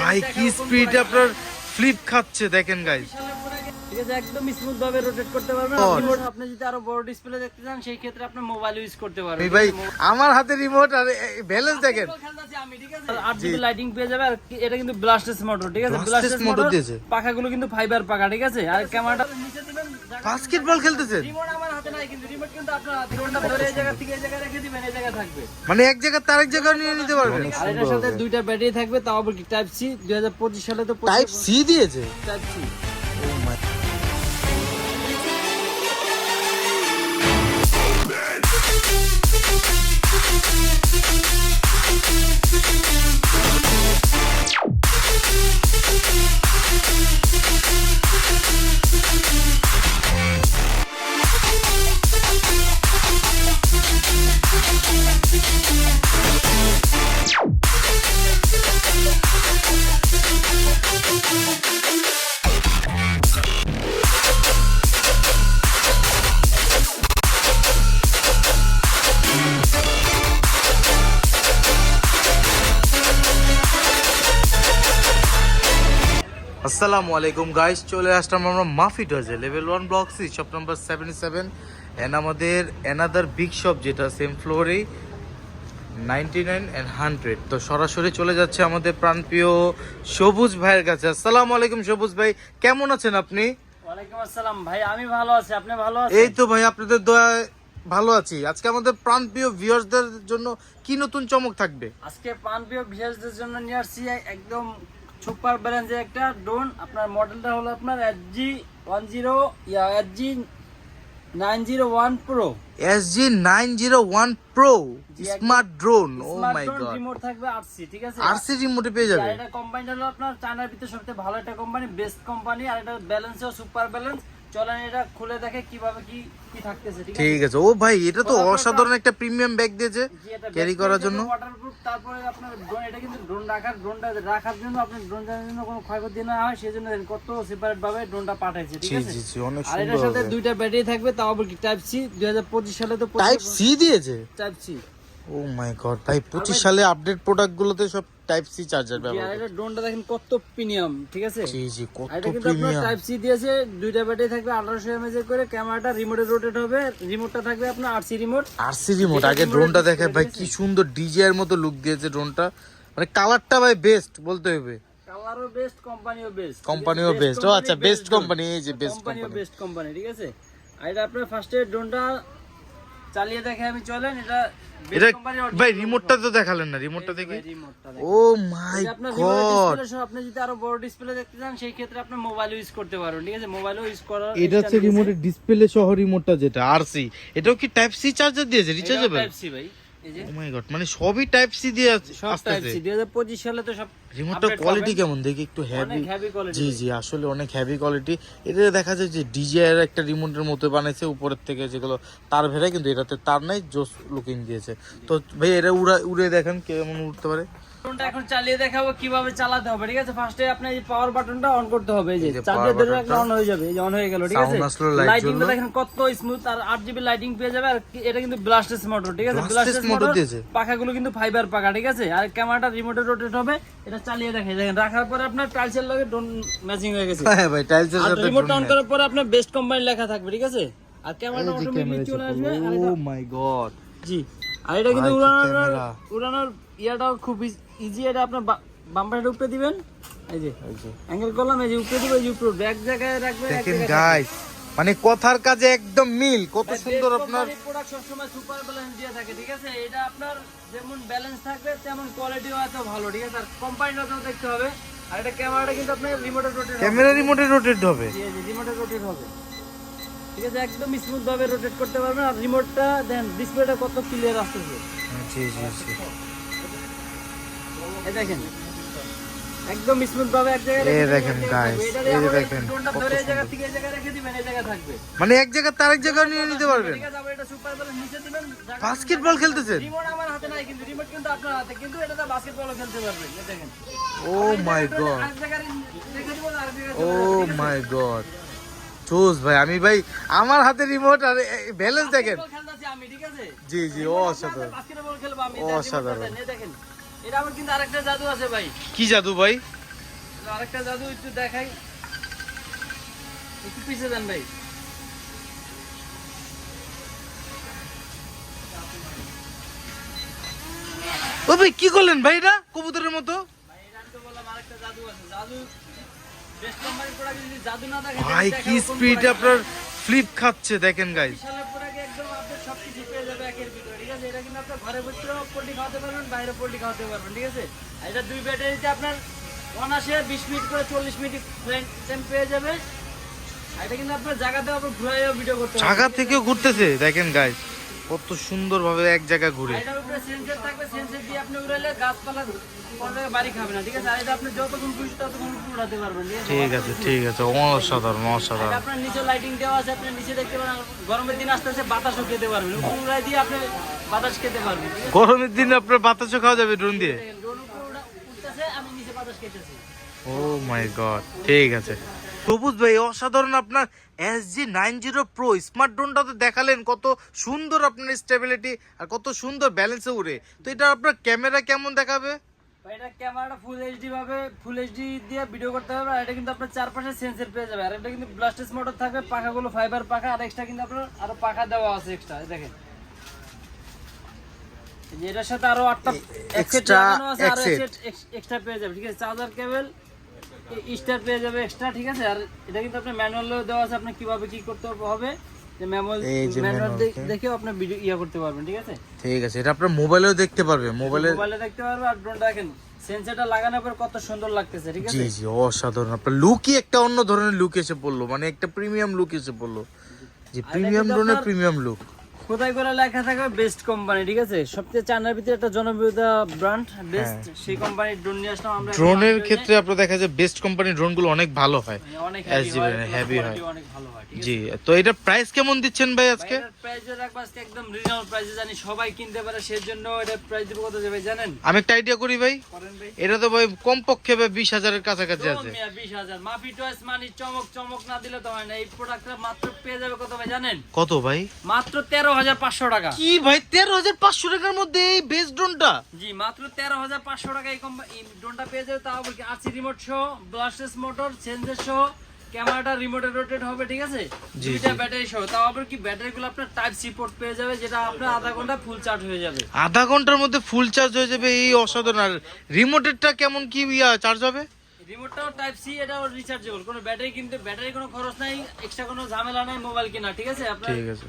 ভাই কি স্পিড আপনার ফ্লিপ খাচ্ছে দেখেন গাইস ঠিক আছে একদম স্মুথ ভাবে রোটেট করতে পারবেন। রিমোট আপনি যদি আরও বড় ডিসপ্লে দেখতে চান সেই ক্ষেত্রে আপনি মোবাইল ইউজ করতে পারবেন। ভাই আমার হাতে রিমোট আর ব্যালেন্স দেখেন। লাইটিং পেয়ে যাবে আর এটা কিন্তু ব্লাস্টেস মোটর ঠিক আছে? Brushless ব্লাস্টেস motor মোটর দিয়েছে। পাখাগুলো কিন্তু ফাইবার পাখা ঠিক আছে? আর ক্যামেরাটা বাস্কেটবল খেলতেছেন রিমোট জায়গা মানে এক জায়গা তার এক জায়গায় নিয়ে নিতে পারবেন। আর এটার সাথে দুইটা ব্যাটারি থাকবে তাও আবার কি টাইপ সি দুই হাজার পঁচিশ সালে তো টাইপ সি দিয়েছে? টাইপ সি আসসালামু আলাইকুম গাইস চলে আসলাম আমরা মাফি ডজে level one block C shop number seventy seven and আমাদের অ্যানাদার বিগ শপ যেটা সেম ফ্লোরেই নাইনটি নাইন অ্যান্ড হান্ড্রেড তো সরাসরি চলে যাচ্ছে আমাদের প্রাণপ্রিয় সবুজ ভাইয়ের কাছে। আসসালামু আলাইকুম সবুজ ভাই কেমন আছেন আপনি? ওয়ালাইকুম আসসালাম। ভাই আমি ভালো আছি। আপনি ভালো এই তো ভাই আপনাদের দয়া ভালো আছি। আজকে আমাদের প্রাণপ্রিয় ভিউয়ার্সদের জন্য কি নতুন চমক থাকবে? আজকে প্রাণপ্রিয় ভিউয়ার্সদের জন্য নিয়ে আসছি একদম সুপার ব্র্যান্ডের একটা ড্রোন আপনার মডেলটা হলো আপনার SG one zero SG 901 Pro SG 901 Pro smart drone ও রিমোট থাকবে আরসি ঠিক আছে? আরসি রিমোটে পেয়ে যাবে। এটা কোম্পানিটা হলো আপনার চায়নার ভিতরে সবচেয়ে ভালো একটা কোম্পানি বেস্ট কোম্পানি আর এটা ব্যালেন্সও সুপার ব্যালেন্স চলেন এটা খুলে দেখে কীভাবে কি কি থাকতেছে ঠিক আছে? ঠিক আছে। ও ভাই এটা তো অসাধারণ একটা প্রিমিয়াম ব্যাগ দিয়েছে ক্যারি করার জন্য। তারপরে আপনার ড্রোন এটা কিন্তু ড্রোন রাখার ড্রোনটা রাখার জন্য আপনার ড্রোন জন্য কোনো ক্ষয়ক্ষতি না হয় কত সেপারেট ভাবে ড্রোনটা পাঠাইছে ঠিক আছে? জি জি অনেক আর এটার সাথে দুইটা ব্যাটারি থাকবে তাও আবার কি? টাইপ সি দুই হাজার পঁচিশ সালে তো টাইপ সি দিয়েছে? Type C O my god ভাই পঁচিশ সালে আপডেট প্রোডাক্ট গুলোতে সব টাইপ সি চার্জার ব্যবহার এটা ড্রোনটা দেখেন কত প্রিমিয়াম ঠিক আছে? জি জি কত প্রিমিয়াম টাইপ সি দিয়েছে দুইটা ব্যাটারি থাকবে আঠারোশো এমএজ করে ক্যামেরাটা রিমোটে রোটেট হবে রিমোটটা থাকবে আপনার আরসি রিমোট আরসি রিমোট আগে ড্রোনটা দেখে ভাই কি সুন্দর ডিজে এর মতো লুক দিয়েছে ড্রোনটা মানে কালারটা ভাই বেস্ট বলতে হবে। কালারও বেস্ট কোম্পানিও বেস্ট কোম্পানিও বেস্ট ও আচ্ছা বেস্ট কোম্পানি এই যে বেস্ট কোম্পানি বেস্ট কোম্পানি ঠিক আছে? আর এটা আপনার ফার্স্টে ড্রোনটা চালিয়ে দেখে আমি চলেন এটা এটা ভাই রিমোটটা তো দেখালেন না রিমোটটা দেখে। ও মাই গড আপনি যদি আরও বড় ডিসপ্লে দেখতে চান সেই ক্ষেত্রে আপনি মোবাইল ইউজ করতে পারবেন ঠিক আছে? মোবাইলও ইউজ করার এটা হচ্ছে রিমোটের ডিসপ্লে সহ রিমোটটা যেটা আরসি এটাও কি টাইপ সি চার্জার দিয়েছে? রিচার্জেবল টাইপ সি ভাই। মানে সবই টাইপ সি দিয়ে আছে- সব টাইপ সি 2025 সালে তো সব রিমোটটার কোয়ালিটি কেমন? দেখি একটু হেভি জি জি আসলে অনেক হেভি কোয়ালিটি এটা দেখা যায় যে ডিজে এর একটা রিমোটের মতো বানাইছে উপরের থেকে যেগুলো তার ভেড়া কিন্তু এটাতে তার নাই জোস লুকিং দিয়েছে। তো ভাই এটা উড়া উড়ে দেখেন কেমন উঠতে পারে। এখন চালিয়ে দেখাবো কীভাবে চালাতে হবে ঠিক আছে? ফার্স্টে আপনি এই পাওয়ার বাটনটা অন করতে হবে এই যে ধরে রাখলে অন হয়ে যাবে এই যে অন হয়ে গেল ঠিক আছে? লাইটিংটা দেখেন কত স্মুথ আর 8 লাইটিং পেয়ে যাবে আর এটা কিন্তু ব্লাস্টেস মোটর ঠিক আছে? ব্লাস্টেস মোটর দিয়েছে। পাখাগুলো কিন্তু ফাইবার পাখা ঠিক আছে? আর ক্যামেরাটা রিমোটে রোটেট হবে এটা চালিয়ে দেখেন দেখেন রাখার পরে আপনার টাইলসের লগে ড্রোন ম্যাচিং হয়ে গেছে। হ্যাঁ ভাই টাইলসের সাথে রিমোটটা অন করার পরে আপনার বেস্ট কোম্পানি লেখা থাকবে ঠিক আছে? আর ক্যামেরাটা অটোমেটিক চলে আসবে ও মাই গড জি আর এটা কিন্তু উড়ানোর ক্যামেরা। উড়ানোর ইয়াটাও খুব ইজি এটা আপনার বাম্পারটা উপরে দিবেন। এই যে অ্যাঙ্গেল করলাম এই যে উপরে দিবেন এই যে উপরে। ব্যাক জায়গায় রাখবেন দেখেন গাইস মানে কথার কাজে একদম মিল কত সুন্দর আপনার product সবসময় সুপার ব্যালেন্স দিয়ে থাকে ঠিক আছে? এটা আপনার যেমন ব্যালেন্স থাকবে তেমন কোয়ালিটিও এত ভালো ঠিক আছে? আর কোম্পানিটাও দেখতে হবে। আর এটা ক্যামেরাটা কিন্তু আপনার রিমোটে রোটেট ক্যামেরা রিমোটে রোটেট হবে। জি জি রিমোটে রোটেট হবে। ঠিক আছে? একদম স্মুথ ভাবে রোটেট করতে পারবেন। আর রিমোটটা দেন ডিসপ্লেটা কত ক্লিয়ার আসতেছে। জি জি জি। এই দেখেন। একদম স্মুথ ভাবে এক জায়গায় এই দেখেন, এটা এই যে দেখেন, ধরে এই জায়গা থেকে এই জায়গায় রেখে দিবেন এই জায়গায় থাকবে। মানে এক জায়গা তার এক জায়গায় নিয়ে নিতে পারবেন। ঠিক আছে এটা সুপার বলে নিচে দিবেন বাস্কেটবল খেলতেছেন? রিমোট আমার হাতে নাই কিন্তু রিমোট কিন্তু আপনার হাতে কিন্তু এটাতে বাস্কেটবলও খেলতে পারবেন এই দেখেন। ও my god O? My god চোস ভাই আমি ভাই আমার হাতে রিমোট আর ব্যালেন্স দেখেন। বাস্কেটবল জি জি ও অসাধারণ। বাস্কেটবল অসাধারণ। দেখেন। এটা আবার কিন্তু আরেকটা জাদু আছে ভাই। কি জাদু ভাই? আরেকটা জাদু একটু দেখাই। একটু পিছিয়ে ভাই। ও ভাই কি করলেন ভাই এটা? কবুতরের মতো? ভাই কি স্পিড আপনার ফ্লিপ খাচ্ছে দেখেন গাইস বিশালের একদম আপনার সব পেয়ে যাবে একের ভিতরে। ঠিক আছে এটা কিন্তু আপনার ঘরে বসে পোল্ট্রি খাওয়াতে পারবেন বাইরে পোল্ট্রি খাওয়াতে পারবেন ঠিক আছে? আর এটা দুই ব্যাটারিতে আপনার অনাসে বিশ মিনিট করে চল্লিশ মিনিট টাইম পেয়ে যাবে। আর এটা কিন্তু আপনার জায়গাতে আপনার ঘুরাইও ভিডিও করতে জায়গা থেকেও ঘুরতেছে দেখেন গাইস কত সুন্দর ভাবে এক জায়গায় ঘুরে। এটার উপরে সেন্সর থাকবে সেন্সর দিয়ে আপনি উড়াইলে গাছপালা বাড়ি খাবে না ঠিক আছে? আর এটা আপনি যতক্ষণ খুশি ততক্ষণ উড়াতে পারবেন ঠিক আছে? ঠিক আছে অসাধারণ অসাধারণ। আপনার নিচে লাইটিং দেওয়া আছে আপনি নিচে দেখতে পারেন গরমের দিন আস্তে আস্তে বাতাসও খেতে পারবেন। উপর উড়াই দিয়ে আপনি বাতাস খেতে আছে গরমের দিনে আপনার বাতাসও খাওয়া যাবে ড্রোন দিয়ে? ড্রোন উঠতেছে আমি নিচে বাতাস খেতেছি। ও মাই গড ঠিক আছে। সবুজ ভাই অসাধারণ আপনার S G nine zero pro smart ড্রোনটা তো দেখালেন কত সুন্দর আপনার স্টেবিলিটি আর কত সুন্দর ব্যালেন্সে উড়ে। তো এটা আপনার ক্যামেরা কেমন দেখাবে? এটা ক্যামেরাটা ফুল এইচডি ভাবে ফুল এইচডি দিয়ে ভিডিও করতে হবে আর এটা কিন্তু আপনার চারপাশে সেন্সর পেয়ে যাবে। আর এটা কিন্তু ব্লাস্টেস মোটর থাকবে পাখাগুলো ফাইবার পাখা আর এক্সট্রা কিন্তু আপনার আরও পাখা দেওয়া আছে এক্সট্রা দেখেন। এটার সাথে আরও আটটা এক্সট্রা আর এক এক্সট্রা পেয়ে যাবে ঠিক আছে? চার্জার কেবল স্টার পেয়ে যাবে এক্সট্রা ঠিক আছে? আর এটা কিন্তু আপনার ম্যানুয়ালও দেওয়া আছে আপনি কীভাবে কি করতে হবে যে ম্যানুয়াল ম্যানুয়াল দেখেও আপনি ভিডিও ইয়া করতে পারবেন ঠিক আছে? ঠিক আছে এটা আপনার মোবাইলেও দেখতে পারবে মোবাইলে মোবাইলে দেখতে পারবে আর ড্রোনটা দেখেন সেন্সরটা লাগানোর পর কত সুন্দর লাগতেছে ঠিক আছে? জি অসাধারণ। আপনার লুকই একটা অন্য ধরনের লুক এসে পড়ল মানে একটা প্রিমিয়াম লুক এসে পড়ল। জি প্রিমিয়াম ড্রোনের প্রিমিয়াম লুক কোথায় করে লেখা থাকবে বেস্ট কোম্পানি ঠিক আছে? সবচেয়ে চায়নার ভিতরে একটা জনপ্রিয়তা ব্র্যান্ড বেস্ট সেই কোম্পানির ড্রোন নিয়ে আসলাম আমরা। হ্যাঁ। ড্রোনের ক্ষেত্রে আপনার দেখা যায় বেস্ট কোম্পানির ড্রোনগুলো অনেক ভালো হয়। মানে অনেক হেভি হয় হয়। অনেক ভালো হয় জি তো এটা প্রাইস কেমন দিচ্ছেন ভাই আজকে? প্রাইস রাখব আজকে একদম রিজনেবল প্রাইসে জানি সবাই কিনতে পারে সেজন্য এটা প্রাইস দিব কত যাবে জানেন? আমি একটা আইডিয়া করি ভাই। এটা তো ভাই কমপক্ষে ভাই বিশ হাজারের কাছাকাছি আছে। মিয়া বিশ হাজার। মাফি টয়েস মানি চমক চমক না দিলে তো হয় না। এই প্রোডাক্টটা মাত্র পেয়ে যাবে কত ভাই জানেন? কত ভাই? মাত্র তেরো হাজার পাঁচশো টাকা। কি ভাই তেরো হাজার পাঁচশো টাকার মধ্যে এই বেস্ট ড্রোনটা জি মাত্র তেরো হাজার পাঁচশো টাকা এই কোম্পানি ড্রোনটা পেয়ে যাবে তাও বলছি আরসি রিমোট সহ ব্লাস্টেস মোটর সহ ক্যামেরাটা রিমোটে রোটেট হবে ঠিক আছে? দুইটা ব্যাটারি সহ তাও আবার কি ব্যাটারিগুলো আপনার টাইপ সি পোর্ট পেয়ে যাবে যেটা আপনার আধা ঘণ্টা ফুল চার্জ হয়ে যাবে। আধা ঘণ্টার মধ্যে ফুল চার্জ হয়ে যাবে এই অসাধারণ। আর রিমোটেরটা কেমন কি চার্জ হবে? রিমোটটাও টাইপ সি এটাও রিচার্জেবল কোনো ব্যাটারি কিনতে ব্যাটারি কোনো খরচ নাই এক্সট্রা কোনো ঝামেলা নাই মোবাইল কেনা ঠিক আছে? আপনার ঠিক আছে।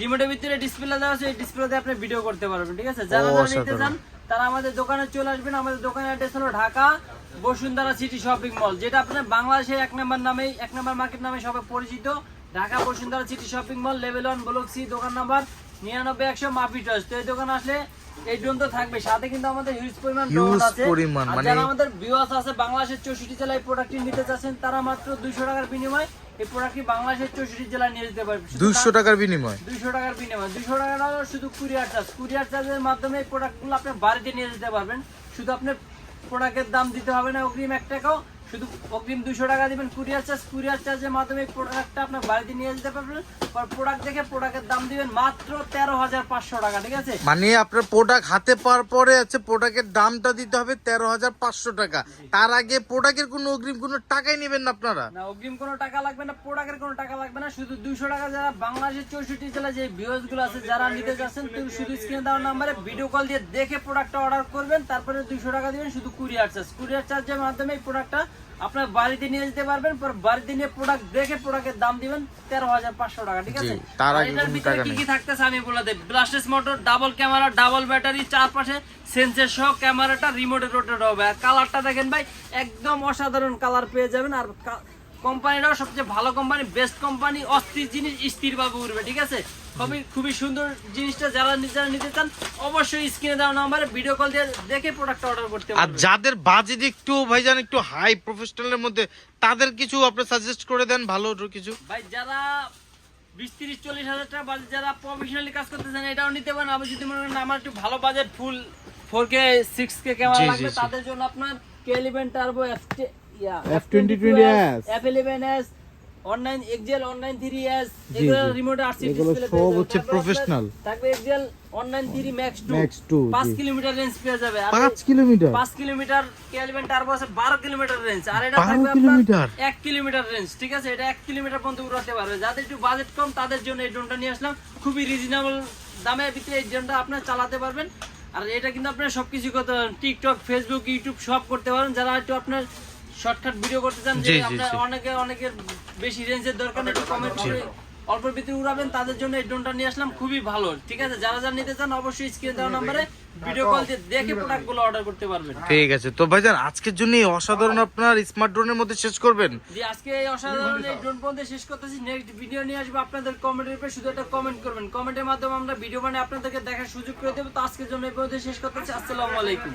রিমোটের ভিতরে ডিসপ্লে দেওয়া আছে এই ডিসপ্লেতে আপনি ভিডিও করতে পারবেন ঠিক আছে? যারা যারা নিতে চান তারা আমাদের দোকানে চলে আসবেন। আমাদের দোকানের অ্যাড্রেস হলো Dhaka Bashundhara city shopping mall যেটা আপনার বাংলাদেশের এক নম্বর নামেই এক নম্বর মার্কেট নামে সবাই পরিচিত। Dhaka Bashundhara city shopping mall level one block C দোকান নাম্বার নিরানব্বই একশো মাফি টস তো এই দোকানে আসলে এই ড্রোন তো থাকবে। সাথে কিন্তু আমাদের হিউজ পরিমাণ ড্রোন আছে। পরিমাণ, মানে- যারা আমাদের ভিউয়ার্স আছে বাংলাদেশের চৌষট্টি জেলায় প্রোডাক্টটি নিতে চাচ্ছেন তারা মাত্র দুইশো টাকার বিনিময়ে এই প্রোডাক্টটি বাংলাদেশের চৌষট্টি জেলায় নিয়ে যেতে পারবে। শুধু দুইশো টাকার বিনিময়? দুইশো টাকার বিনিময়। দুইশো টাকা হলো শুধু কুরিয়ার চার্জ কুরিয়ার চার্জের মাধ্যমে এই প্রোডাক্টগুলো আপনি বাড়িতে নিয়ে যেতে পারবেন। শুধু আপনার প্রোডাক্টের দাম দিতে হবে না অগ্রিম এক টাকাও। শুধু অগ্রিম দুশো টাকা দিবেন কুরিয়ার চার্জ। কুরিয়ার চার্জের মাধ্যমে প্রোডাক্টটা আপনার বাড়িতে নিয়ে যেতে পারবেন। প্রোডাক্ট দেখে প্রোডাক্টের দাম দিবেন মাত্র তেরো হাজার পাঁচশো টাকা ঠিক আছে? মানে আপনার প্রোডাক্ট হাতে পাওয়ার পরে আছে প্রোডাক্টের দামটা দিতে হবে তেরো হাজার পাঁচশো টাকা। তার আগে প্রোডাক্টের কোনো অগ্রিম কোনো টাকাই নেবেন না আপনারা। না অগ্রিম কোনো টাকা লাগবে না প্রোডাক্টের কোনো টাকা লাগবে না। শুধু দুশো টাকা যারা বাংলাদেশের চৌষট্টি জেলায় যে ভিউজগুলো আছে যারা নিতে যাচ্ছেন তো শুধু স্ক্রিনে দেওয়ার নাম্বারে ভিডিও কল দিয়ে দেখে প্রোডাক্টটা অর্ডার করবেন তারপরে দুইশো টাকা দিবেন শুধু কুরিয়ার চার্জ কুরিয়ার চার্জের মাধ্যমে এই প্রোডাক্টটা আপনার বাড়িতে নিয়ে যেতে পারবেন পর বাড়িতে নিয়ে প্রোডাক্ট দেখে প্রোডাক্টের দাম দিবেন তেরো হাজার পাঁচশো টাকা ঠিক আছে? তার আগে এটার ভিতরে কি। কি থাকতেছে আমি বলে দেই ব্লাস্টেস motor double camera double battery চারপাশে সেন্সর সহ ক্যামেরাটা রিমোটে রোটেট হবে। আর কালারটা দেখেন ভাই একদম অসাধারণ কালার পেয়ে যাবেন। আর কোম্পানিটাও সবচেয়ে ভালো কোম্পানি বেস্ট কোম্পানি অস্থির জিনিস স্থিরভাবে উঠবে ঠিক আছে? খুবই খুবই সুন্দর জিনিসটা যারা যারা নিতে চান অবশ্যই স্ক্রিনে দেওয়া নাম্বারে ভিডিও কল দিয়ে দেখে প্রোডাক্টটা অর্ডার করতে আর যাদের বাজেট একটু ভাই ভাইজান একটু হাই প্রফেশনালের মধ্যে তাদের কিছু আপনি সাজেস্ট করে দেন ভালো কিছু? ভাই যারা বিশ তিরিশ চল্লিশ হাজার টাকা বাজেট যারা প্রফেশনালি কাজ করতে চান এটাও নিতে পারেন। আবার যদি মনে করেন আমার একটু ভালো budget full four K six K camera লাগবে তাদের জন্য আপনার K eleven turbo F F2020S F eleven S online excel online 3s এগুলো জি। রিমোট আরসি এগুলো সব হচ্ছে professional। থাকবে excel online 3 max 2 Max 2, 5 G. Range পেয়ে যাবে। আর পাঁচ 5 কিলোমিটার কেলভিন টার্বো আছে 12 কিলোমিটার রেঞ্জ আর এটা থাকবে আপনার 1 কিলোমিটার রেঞ্জ ঠিক আছে? এটা 1 কিলোমিটার পর্যন্ত উড়াতে পারবে। যাদের একটু বাজেট কম তাদের জন্য এই ড্রোনটা নিয়ে আসলাম। খুবই রিজনেবল দামের ভিতরে এই ড্রোনটা আপনারা চালাতে পারবেন। আর এটা কিন্তু আপনারা সবকিছু করতে পারেন টিকটক ফেসবুক ইউটিউব সব করতে পারেন যারা একটু আপনার শর্টকাট ভিডিও করতে চান যে আপনার অনেকে অনেকের বেশি রেঞ্জের দরকার নেই, একটু কমের ভিতরে অল্প ভিতরে উড়াবেন তাদের জন্য এই ড্রোনটা নিয়ে আসলাম খুবই ভালো। ঠিক আছে যারা যারা নিতে চান অবশ্যই স্ক্রিনে দেওয়া নম্বরে ভিডিও কল দিয়ে দেখে প্রোডাক্টগুলো অর্ডার করতে পারবেন। ঠিক আছে তো ভাইজান আজকের জন্য এই অসাধারণ আপনার স্মার্ট ড্রোনের মধ্যে শেষ করবেন? যে আজকে এই অসাধারণ এই ড্রোন পর্যন্ত শেষ করতেছি। নেক্সট ভিডিও নিয়ে আসব আপনাদের কমেন্টের উপরে শুধু একটা কমেন্ট করবেন। কমেন্টের মাধ্যমে আমরা ভিডিও বানিয়ে আপনাদেরকে দেখার সুযোগ করে দেবো। তো আজকের জন্য এই পর্যন্ত শেষ করতেছি। আসসালামু আলাইকুম।